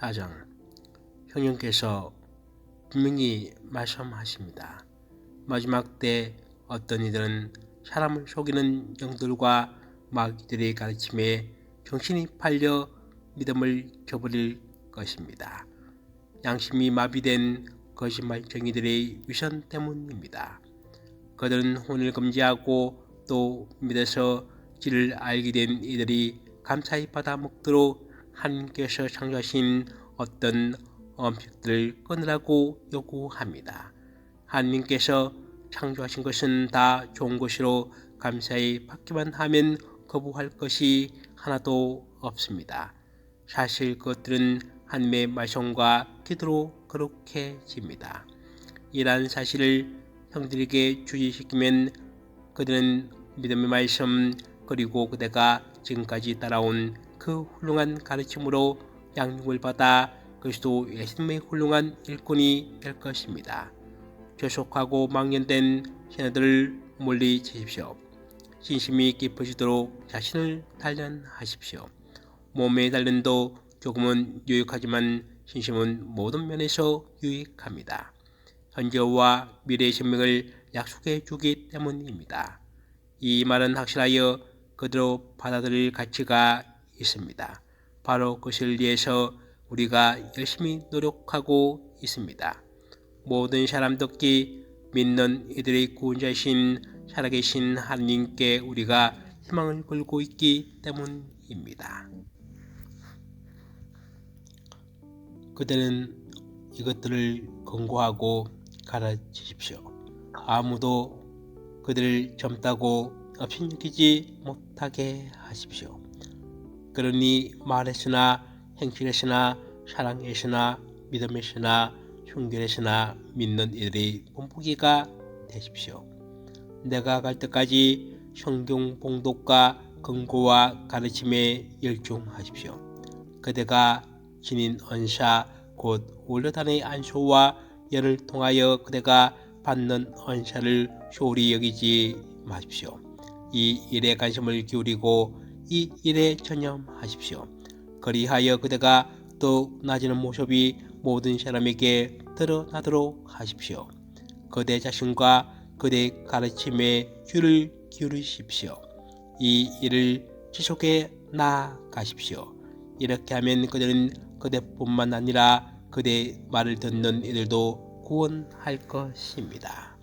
4장 형님께서 분명히 말씀하십니다. 마지막 때 어떤 이들은 사람을 속이는 영들과 마귀들의 가르침에 정신이 팔려 믿음을 저버릴 것입니다. 양심이 마비된 거짓말쟁이들의 위선 때문입니다. 그들은 혼을 금지하고 또 믿어서 지를 알게 된 이들이 감사히 받아 먹도록 하나님께서 창조하신 어떤 음식들을 끊으라고 요구합니다. 하나님께서 창조하신 것은 다 좋은 것으로 감사히 받기만 하면 거부할 것이 하나도 없습니다. 사실 그것들은 하나님의 말씀과 기도로 거룩해집니다. 이러한 사실을 형들에게 주의시키면 그들은 믿음의 말씀 그리고 그대가 지금까지 따라온 그 훌륭한 가르침으로 양육을 받아 그리스도 예수님의 훌륭한 일꾼이 될 것입니다. 조속하고 망연된 신하들을 물리치십시오. 진심이 깊으시도록 자신을 단련하십시오. 몸의 단련도 조금은 유익하지만 신심은 모든 면에서 유익합니다. 현재와 미래의 생명을 약속해 주기 때문입니다. 이 말은 확실하여 그대로 받아들일 가치가 있습니다. 바로 그것을 위해서 우리가 열심히 노력하고 있습니다. 모든 사람 듣기 믿는 이들의 구원자이신 살아계신 하나님께 우리가 희망을 걸고 있기 때문입니다. 그대는 이것들을 권고하고 가르치십시오. 아무도 그들을 젊다고 업신여기지 못하게 하십시오. 그러니 말에서나 행실에서나 사랑에서나 믿음에서나 순결에서나 믿는 이들의 본보기가 되십시오. 내가 갈 때까지 성경 봉독과 권고와 가르침에 열중하십시오. 그대가 지닌 언사 곧 올려단의 안수와 열을 통하여 그대가 받는 언사를 소홀히 여기지 마십시오. 이 일에 관심을 기울이고 이 일에 전념하십시오. 그리하여 그대가 더욱 나아지는 모습이 모든 사람에게 드러나도록 하십시오. 그대 자신과 그대 가르침에 귀를 기울이십시오. 이 일을 지속해 나아가십시오. 이렇게 하면 그들은 그대뿐만 아니라 그대 말을 듣는 이들도 구원할 것입니다.